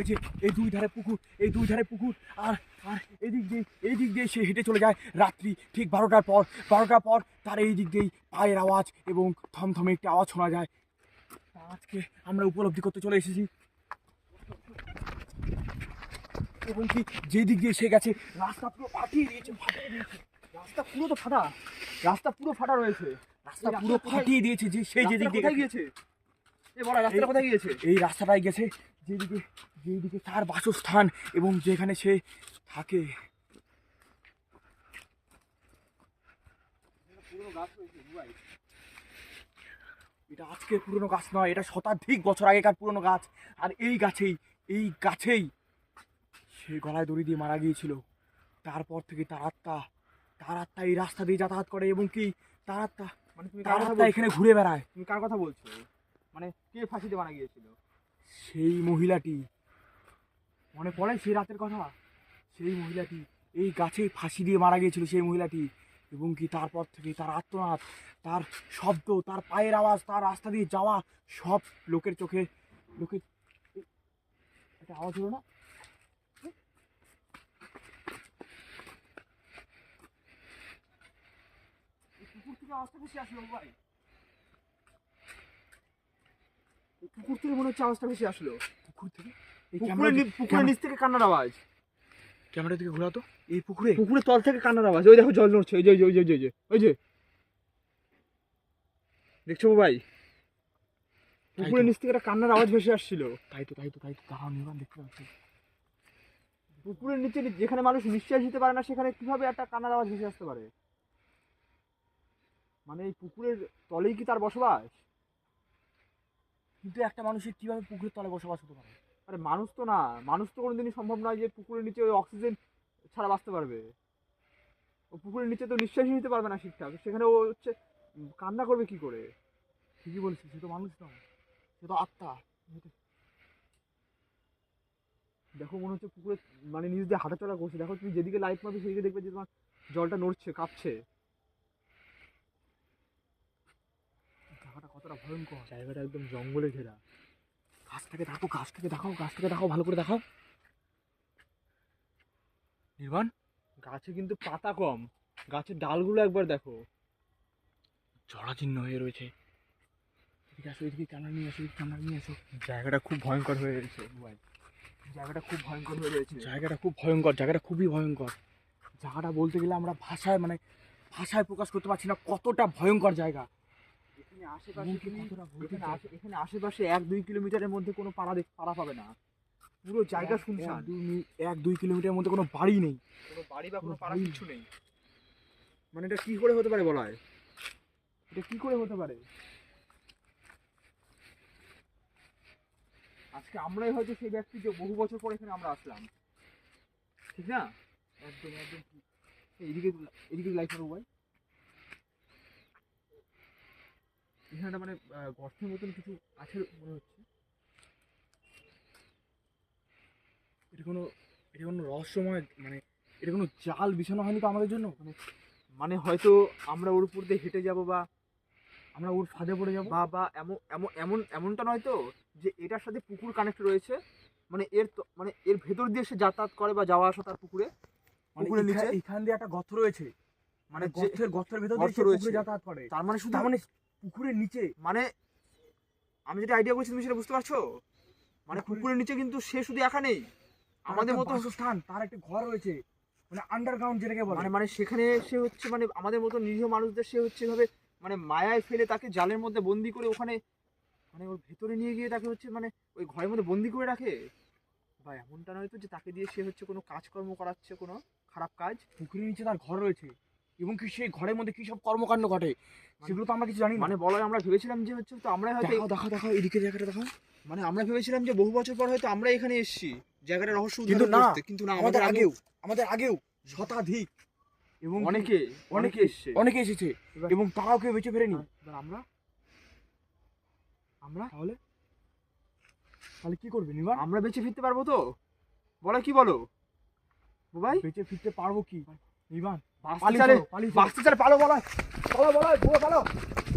এই যে এই দুই ধারে পুকুর এই দুই ধারে পুকুর আর আর এদিক দিয়ে এই দিক দিয়ে সে হেঁটে চলে যায় রাত্রি ঠিক বারোটার পর। বারোটার পর তার এই দিক দিয়েই পায়ের আওয়াজ এবং থমথমে একটি আওয়াজ শোনা যায়। আজকে আমরা উপলব্ধি করতে চলে এসেছি। এবং কি যে দিক দিয়ে সে গেছে রাস্তা পুরো ফাটিয়ে দিয়েছে ফাটিয়ে দিয়েছে। রাস্তা পুরো তো ফাটা। রাস্তা পুরো ফাটা রয়েছে। রাস্তা পুরো ফাটিয়ে দিয়েছে যে সেই যে দিক রাস্তাটা দিয়ে গিয়েছে? এ বড় রাস্তাটা কোথায় গিয়েছে? এই রাস্তাটায় গেছে যেদিকে যেদিকে তার বাসস্থান এবং যেখানে সে থাকে। এটা আজকে পুরনো গাছ নয় এটা শতাধিক বছর আগেকার পুরনো গাছ। আর এই গাছেই এই গাছেই সে গলায় দড়ি দিয়ে মারা গিয়েছিল। তারপর থেকে তার আত্মা তার আত্মা এই রাস্তা দিয়ে যাতায়াত করে এবং কি তার আত্মা মানে তুমি তার আত্মা এখানে ঘুরে বেড়ায়। তুমি কার কথা বলছো? মানে কে ফাঁসিতে মারা গিয়েছিল? সেই মহিলাটি। মনে পড়ে সেই রাতের কথা? সেই মহিলাটি, এই গাছে ফাঁসি দিয়ে মারা গিয়েছিল সেই মহিলাটি। এবং কি তারপর থেকে তার আত্মনাথ, তার শব্দ, তার পায়ের আওয়াজ, তার রাস্তা দিয়ে যাওয়া সব লোকের চোখে লোকের একটা আওয়াজ হলো না? কুকুর থেকে আওয়াজটা বেশি আসলো, ভাই এই পুকুর থেকে মনে হচ্ছে আওয়াজটা বেশি আসলো। পুকুর থেকে? এই পুকুরের নিচ থেকে কান্নার আওয়াজ। ক্যামেরা দিকে ঘোরাতো এই পুকুরে? পুকুরের তল থেকে কান্নার আওয়াজ। ওই দেখো জল নড়ছে। ওই যে ওই যে ওই যে ওই যে দেখছ ভাই? পুকুরের নিচ থেকে একটা কান্নার আওয়াজ ভেসে আসছিল। তাই তো তাই তো তাই তো। দাঁড়াও নির্বাণ দেখতে পাচ্ছি। পুকুরের নিচে যেখানে মানুষ নিঃশ্বাস নিতে পারে না সেখানে কীভাবে একটা কান্নার আওয়াজ ভেসে আসতে পারে? মানে এই পুকুরের তলেই কি তার বসবাস? কিন্তু একটা মানুষের কীভাবে পুকুরের তলে বসবাস হতে পারে? আরে মানুষ তো না, মানুষ তো কোনোদিনই সম্ভব নয় যে পুকুরের নিচে ওই অক্সিজেন ছাড়া বাঁচতে পারবে। ও পুকুরের নিচে তো নিঃশ্বাসই নিতে পারবে না ঠিকঠাক, সেখানে ও হচ্ছে কান্না করবে কি করে? ঠিকই বলছিস, সে তো মানুষ নয়, সে তো আত্মা। দেখো মনে হচ্ছে পুকুরে মানে নিজ দিয়ে হাঁটাচলা করছে, দেখো তুমি যেদিকে লাইট মারবে সেদিকে দেখবে যে তোমার জলটা নড়ছে, কাঁপছে জায়গাটা কতটা ভয়ঙ্কর। জায়গাটা একদম জঙ্গলে ঘেরা। গাছটাকে দেখো, গাছটাকে দেখাও গাছটাকে দেখাও, ভালো করে দেখাও। নির্বাণ গাছে কিন্তু পাতা কম। গাছের ডালগুলো একবার দেখো। জরাজীর্ণ হয়ে রয়েছে। এদিকে আসো, এদিকে ক্যামেরা নিয়ে আসো ক্যামেরা নিয়ে আসো। জায়গাটা খুব ভয়ঙ্কর হয়ে রয়েছে। জায়গাটা খুব ভয়ঙ্কর হয়ে রয়েছে। জায়গাটা খুব ভয়ঙ্কর, জায়গাটা খুবই ভয়ঙ্কর। জায়গাটা বলতে গেলে আমরা ভাষায় মানে ভাষায় প্রকাশ করতে পারছি না, কতটা ভয়ঙ্কর জায়গা। এখানে আশেপাশে তুমি এখানে আশে- এখানে আশেপাশে এক দুই কিলোমিটারের মধ্যে কোনো পাড়া দেখ পাড়া পাবে না। পুরো জায়গা শুনশান। এক দুই কিলোমিটারের মধ্যে কোনো বাড়ি নেই। কোনো বাড়ি বা কোনো পাড়া কিছু নেই। মানে এটা কি করে হতে পারে বলা হয়? এটা কি করে হতে পারে? আজকে আমরাই হয়তো সেই ব্যক্তি যে বহু বছর পর এখানে আমরা আসলাম। ঠিক না? একদম একদম এদিকে এদিকে মারবো ভাই এখানে একটা মানে গর্তের মতন কিছু আছে মনে হচ্ছে। এটা কোনো এটা কোনো রহস্যময় মানে এটা কোনো জাল বিছানো হয়নি তো আমাদের জন্য? মানে মানে হয়তো আমরা ওর উপর দিয়ে হেঁটে যাব বা আমরা ওর ফাঁদে পড়ে যাব। বা বা এমন এমন এমন এমনটা নয় তো যে এটার সাথে পুকুর কানেক্ট রয়েছে। মানে এর তো- মানে এর ভেতর দিয়ে সে যাতায়াত করে বা যাওয়া আসা তার পুকুরে। মানে পুকুরের নিচে? এখান- দিয়ে একটা গর্ত রয়েছে। মানে গর্তের গর্তের ভেতর দিয়ে রয়েছে। যাতায়াত করে। তার মানে শুধু মানে পুকুরের নিচে মানে আমি যেটা আইডিয়া করছি তুমি সেটা বুঝতে পারছ? মানে পুকুরের- নিচে কিন্তু সে শুধু একা নেই। আমাদের মতো স্থান তার একটা ঘর রয়েছে মানে আন্ডারগ্রাউন্ড যেটাকে বলে। মানে মানে সেখানে সে হচ্ছে মানে আমাদের মতো নিরীহ মানুষদের সে হচ্ছে এভাবে মানে মায়ায় ফেলে তাকে জালের মধ্যে বন্দি করে ওখানে মানে ওর ভেতরে নিয়ে গিয়ে তাকে হচ্ছে মানে ওই ঘরের মধ্যে বন্দি করে রাখে। বা এমনটা নয় তো যে তাকে দিয়ে সে হচ্ছে কোনো কাজকর্ম করাচ্ছে কোনো খারাপ কাজ। পুকুরের নিচে তার ঘর রয়েছে। এবং কি সেই ঘরের মধ্যে কি সব কর্মকাণ্ড ঘটে? সেগুলো তো আমরা কিছু জানি মানে বলা হয় আমরা ভেবেছিলাম যে হচ্ছে তো আমরা হয়তো দেখাও দেখাও এদিকে জায়গাটা দেখাও। মানে আমরা ভেবেছিলাম যে বহু বছর পর হয়তো আমরা এখানে এসেছি। জায়গাটা রহস্য কিন্তু না, কিন্তু না আমাদের আগেও আমাদের আগেও শতাধিক এবং অনেকে অনেকে এসছে। অনেকে এসেছে এবং তারাও কেউ বেঁচে ফেরেনি। এবার আমরা? আমরা? তাহলে? তাহলে কি করবে নিবার? আমরা বেঁচে ফিরতে পারব তো? বলো কি বলো? ভাই বেঁচে ফিরতে পারব কি? নিবান চালে চলো। চালে পালো বলা চলো বলো বুয়ো পালো